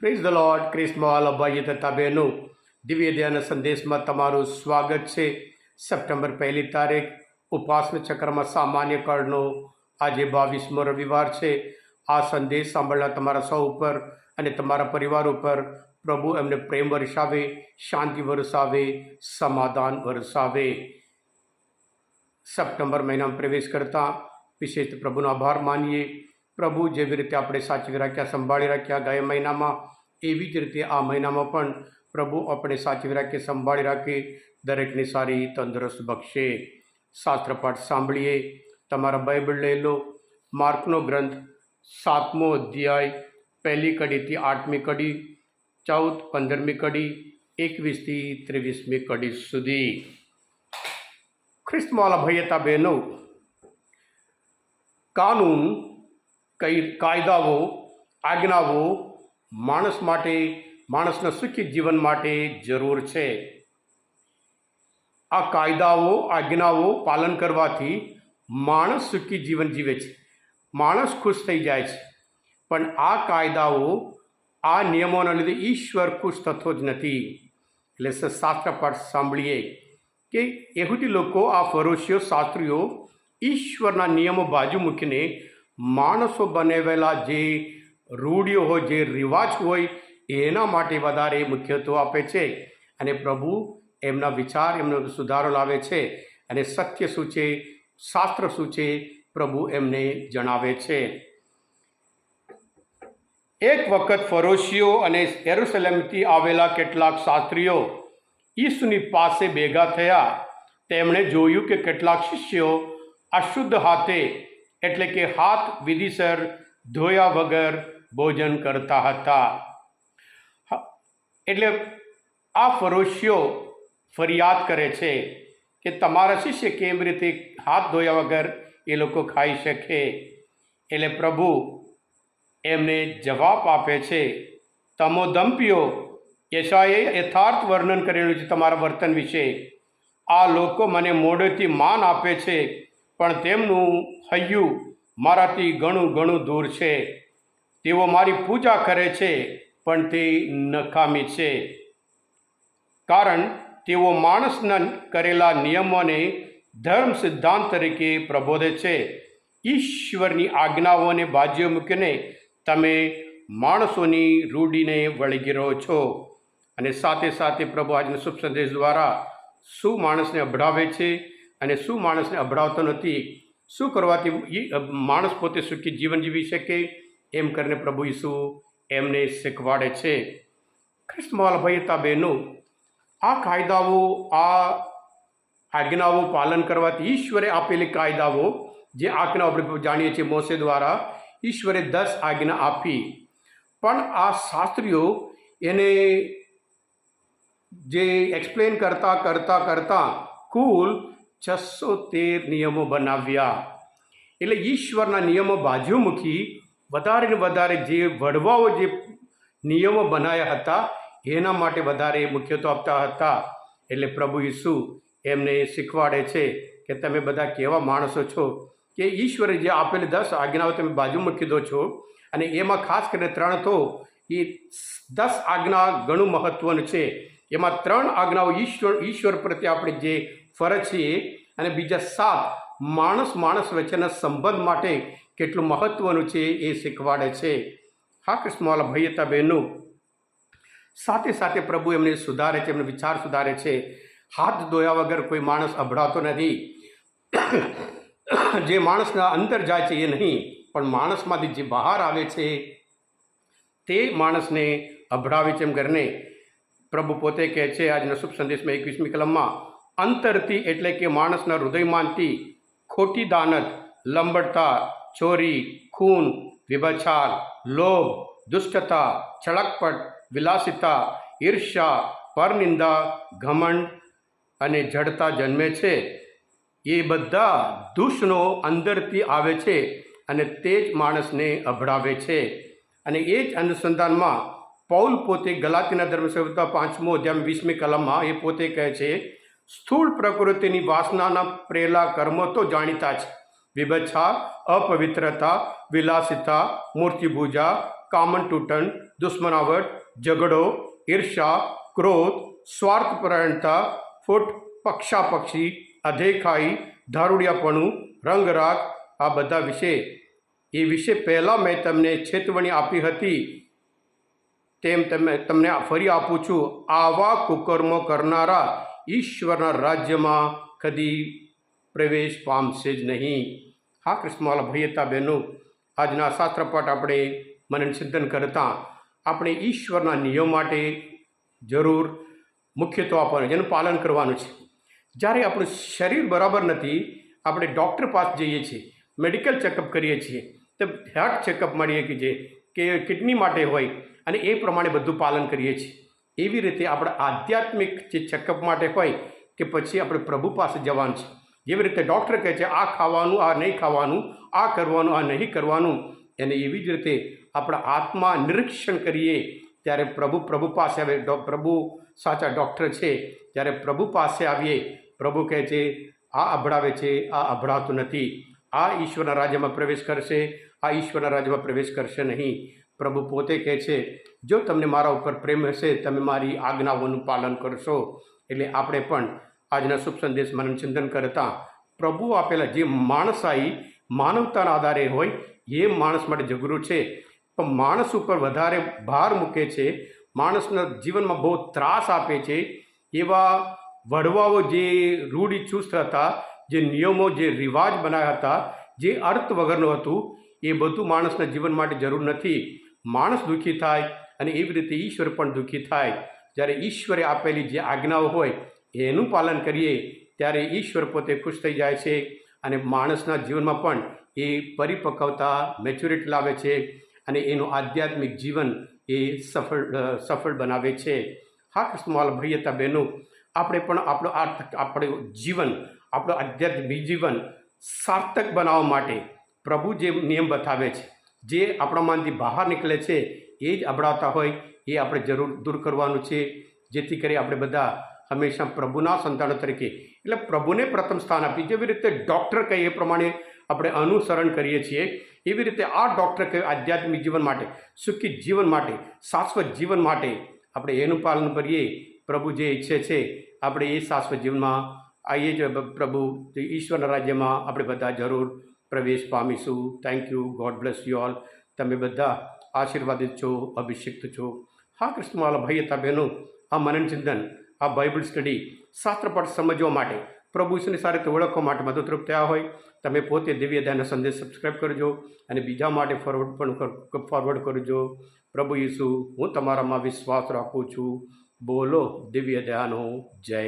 Praise the lord ક્રિસ્મવાલા અભાઈ તથા બહેનો દિવ્ય ધ્યાન સંદેશમાં તમારું સ્વાગત છે સપ્ટેમ્બર પહેલી તારીખ, ઉપાસના ચક્રમાં સામાન્ય કળનો આજે બાવીસમો રવિવાર છે. આ સંદેશ સાંભળનાર તમારા સૌ ઉપર અને તમારા પરિવાર ઉપર પ્રભુ એમને પ્રેમ વરસાવે, શાંતિ વરસાવે, સમાધાન વરસાવે. સપ્ટેમ્બર મહિનામાં પ્રવેશ કરતા વિશેષ પ્રભુનો આભાર માનીએ. પ્રભુ જેવી રીતે આપણે સાચવી રાખ્યા, સંભાળી રાખ્યા ગયા મહિનામાં, એવી જ રીતે આ મહિનામાં પણ પ્રભુ આપણે સાચવી રાખીએ, સંભાળી રાખીએ, દરેકને સારી તંદુરસ્ત બક્ષે. શાસ્ત્રપાઠ સાંભળીએ. તમારા બાઇબલ લઈ લો. માર્કનો ગ્રંથ સાતમો અધ્યાય, પહેલી કડીથી આઠમી કડી, ચૌદ, પંદરમી કડી, એકવીસથી ત્રેવીસમી કડી સુધી. ખ્રિસ્તમાલા ભૈયતા બહેનો, કાનૂન કઈ કાયદાઓ, આજ્ઞાઓ માણસ માટે, માણસના સુખી જીવન માટે જરૂર છે. આ કાયદાઓ, આજ્ઞાઓ પાલન કરવાથી માણસ સુખી જીવન જીવે છે. માણસ ખુશ થઈ જાય છે. પણ આ કાયદાઓ, આ નિયમોના લીધે ઈશ્વર ખુશ થતો જ નથી. એટલે શાસ્ત્ર પાઠ સાંભળીએ કે એહુદી લોકો, આ ફરોશીઓ, શાસ્ત્રીઓ ઈશ્વરના નિયમો બાજુ મૂકીને માણસો બનેવેલા જે રૂઢિઓ હોય, જે રિવાજ હોય, એના માટે વધારે મુખ્યત્વ આપે છે. અને પ્રભુ એમના વિચાર, એમનો સુધારો લાવે છે અને સત્ય શું છે, શાસ્ત્ર શું છે, પ્રભુ એમને જણાવે છે. એક વખત ફરોશીઓ અને એરુસલેમથી આવેલા કેટલાક શાસ્ત્રીઓ ઈસુની પાસે ભેગા થયા. તેમણે જોયું કે કેટલાક શિષ્યો અશુદ્ધ હાથે એટલે કે હાથ વિધિસર ધોયા વગર ભોજન કરતા હતા. એટલે આ ફરોશીઓ ફરિયાદ કરે છે કે તમારા શિષ્ય કેમ રીતે હાથ ધોયા વગર એ લોકો ખાઈ શકે? એટલે પ્રભુ એમને જવાબ આપે છે, તમો દંપીઓ યશાએ યથાર્થ વર્ણન કરેલું છે તમારા વર્તન વિશે. આ લોકો મને મોઢેથી માન આપે છે પણ તેમનું હૈયું મારાથી ઘણું ઘણું દૂર છે. તેઓ મારી પૂજા કરે છે, પણ તે નકામી છે. કારણ તેઓ માણસના કરેલા નિયમોને ધર્મ સિદ્ધાંત તરીકે પ્રબોધે છે. ઈશ્વરની આજ્ઞાઓને બાજુ મૂકીને તમે માણસોની રૂઢીને વળગી રહો છો. અને સાથે સાથે પ્રભુ આજના શુભ સંદેશ દ્વારા શું માણસને અભડાવે છે? અને શું માણસને અભડાવતો નથી? શું કરવાથી માણસ પોતે સુખી જીવન જીવી શકે? એમ કરીને પ્રભુ ઈસુ એમને શીખવાડે છે. ખ્રિસ્તમાલ ભાઈતા બહેનો આ કાયદાઓ, આ આજ્ઞાઓ પાલન કરવાથી ઈશ્વરે આપેલી કાયદાઓ, જે આજ્ઞા આપણે જાણીએ છીએ મોસે દ્વારા, ઈશ્વરે દસ આજ્ઞા આપી. પણ આ શાસ્ત્રીઓ એને જે એક્સપ્લેન કરતાં કરતાં કરતાં કુલ છસો તેર નિયમો બનાવ્યા. એટલે ઈશ્વરના નિયમો બાજુ મૂકી વધારે ને વધારે જે વડવાઓ જે નિયમો બનાવ્યા હતા, એના માટે વધારે મુખ્યત્વ આપતા હતા. એટલે પ્રભુ ઈસુ એમને શીખવાડે છે કે તમે બધા કેવા માણસો છો કે ઈશ્વરે જે આપેલી દસ આજ્ઞાઓ તમે બાજુ મૂકી દો છો અને એમાં ખાસ કરીને ત્રણ તો એ દસ આજ્ઞા ઘણું મહત્ત્વનું છે. એમાં ત્રણ આજ્ઞાઓ ઈશ્વર ઈશ્વર પ્રત્યે આપણે જે ફરજ છીએ અને બીજા સાત માણસ માણસ વચ્ચેના સંબંધ માટે કેટલું મહત્ત્વનું છે એ શીખવાડે છે. હા કૃષ્ણવાલા ભૈયતા બહેનું, સાથે સાથે પ્રભુ એમને સુધારે છે, એમને વિચાર સુધારે છે. હાથ ધોયા વગર કોઈ માણસ અભડાતો નથી. જે માણસના અંદર જાય છે એ નહીં, પણ માણસમાંથી જે બહાર આવે છે તે માણસને અભડાવે છે એમ કરીને પ્રભુ પોતે કહે છે, આજના શુભ સંદેશમાં એકવીસમી કલમમાં, અંતરથી એટલે કે માણસના હૃદયમાંથી ખોટી દાનત, લંબડતા, ચોરી, ખૂન વિભચાર લોભ, દુષ્ટતા, છળકપટ, વિલાસિતા, ઈર્ષ્યા, પરનિંદા, ઘમંડ અને જડતા જન્મે છે. એ બધા દૂષણો અંદરથી આવે છે અને તે જ માણસને અભડાવે છે. અને એ જ અનુસંધાનમાં પૌલ પોતે ગલાતીના ધર્મસંહિતા પાંચમો અધ્યાય વીસમી કલમમાં એ પોતે કહે છે, સ્થૂળ પ્રકૃતિની વાસનાના પ્રેલા કર્મો તો જાણીતા છે વિભચ્છા અપવિત્રતા, વિલાસિતા મૂર્તિભૂજા કામન તૂટન, દુશ્મનાવટ, ઝઘડો ઈર્ષા ક્રોધ, સ્વાર્થપરાયણતા, ફૂટ, પક્ષાપક્ષી, અધેખાઈ દારૂડિયાપણું રંગરાગ આ બધા વિશે. એ વિશે પહેલાં મેં તમને ચેતવણી આપી હતી તેમ તમે, તમને ફરી આપું છું, આવા કુકર્મો કરનારા ઈશ્વરના રાજ્યમાં કદી પ્રવેશ પામશે જ નહીં. હા કૃષ્ણવાલા ભૈયતા બહેનો, આજના શાસ્ત્રપાઠ આપણે મનન ચિંતન કરતા આપણે ઈશ્વરના નિયમ માટે જરૂર મુખ્યત્વ આપવાનું જેનું પાલન કરવાનું છે. જ્યારે આપણું શરીર બરાબર નથી, આપણે ડૉક્ટર પાસે જઈએ છીએ, મેડિકલ ચેકઅપ કરીએ છીએ, તો હાર્ટ ચેકઅપ મળીએ કે જે, કે કિડની માટે હોય અને એ પ્રમાણે બધું પાલન કરીએ છીએ. એવી રીતે આપણે આધ્યાત્મિક જે ચેકઅપ માટે હોય કે પછી આપણે પ્રભુ પાસે જવાનું છે. જેવી રીતે ડૉક્ટર કહે છે, આ ખાવાનું, આ નહીં ખાવાનું, આ કરવાનું, આ નહીં કરવાનું. એને એવી જ રીતે આપણા આત્મા નિરીક્ષણ કરીએ. ત્યારે પ્રભુ પ્રભુ પાસે આવે પ્રભુ સાચા ડૉક્ટર છે. જ્યારે પ્રભુ પાસે આવીએ. પ્રભુ કહે છે, આ અભડાવે છે, આ અભડાતું નથી. આ ઈશ્વરના રાજ્યમાં પ્રવેશ કરશે, આ ઈશ્વરના રાજ્યમાં પ્રવેશ કરશે નહીં. પ્રભુ પોતે કહે છે, જો તમને મારા ઉપર પ્રેમ હશે, તમે મારી આજ્ઞાઓનું પાલન કરશો. એટલે આપણે પણ આજના શુભ સંદેશ મનન ચિંતન કરતાં પ્રભુ આપેલા જે માણસાઈ માનવતાના આધારે હોય, એ માણસ માટે જગરું છે. પણ માણસ ઉપર વધારે ભાર મૂકે છે, માણસના જીવનમાં બહુ ત્રાસ આપે છે. એવા વડવાઓ જે રૂઢિચુસ્ત હતા, જે નિયમો, જે રિવાજ બનાવ્યા હતા, જે અર્થ વગરનું હતું, એ બધું માણસના જીવન માટે જરૂર નથી. માણસ દુઃખી થાય અને એવી રીતે ઈશ્વર પણ દુઃખી થાય. જ્યારે ઈશ્વરે આપેલી જે આજ્ઞાઓ હોય, એનું પાલન કરીએ, ત્યારે ઈશ્વર પોતે ખુશ થઈ જાય છે અને માણસના જીવનમાં પણ એ પરિપક્વતા મેચ્યોરિટી લાવે છે અને એનું આધ્યાત્મિક જીવન એ સફળ સફળ બનાવે છે. હા કૃષ્ણવાલ ભૈયતા બહેનો, આપણે પણ આપણું આપણું જીવન, આપણું આધ્યાત્મિક જીવન સાર્થક બનાવવા માટે પ્રભુ જે નિયમ બતાવે છે જે આપણામાંથી બહાર નીકળે છે, એ જ અભડાતા હોય, એ આપણે જરૂર દૂર કરવાનું છે. જેથી કરી આપણે બધા હંમેશા પ્રભુના સંતાનો તરીકે, એટલે પ્રભુને પ્રથમ સ્થાન આપી, જેવી રીતે ડૉક્ટર કહે એ પ્રમાણે આપણે અનુસરણ કરીએ છીએ, એવી રીતે આ ડૉક્ટર કહે આધ્યાત્મિક જીવન માટે, સુખી જીવન માટે, શાશ્વત જીવન માટે આપણે એનું પાલન કરીએ. પ્રભુ જે ઈચ્છે છે, આપણે એ શાશ્વત જીવનમાં આવીએ જ પ્રભુ, ઈશ્વરના રાજ્યમાં આપણે બધા જરૂર પ્રવેશ પામીશું. Thank you God bless you all તમે બધા આશીર્વાદિત છો, અભિષિક્ત છો. હા કૃષ્ણવાલા ભાઈ હતા બહેનો, આ મનન ચિંતન આ બાઇબલ સ્ટડી શાસ્ત્રપાઠ સમજવા માટે, પ્રભુ ઈશ્વરની સારી રીતે ઓળખવા માટે મદદરૂપ થયા હોય. તમે પોતે દિવ્ય ધ્યાનનો સંદેશ સબસ્ક્રાઈબ કરજો અને બીજા માટે ફોરવર્ડ પણ ફોરવર્ડ કરજો. પ્રભુ ઈસુ, હું તમારામાં વિશ્વાસ રાખું છું. બોલો દિવ્ય ધ્યાનો, જય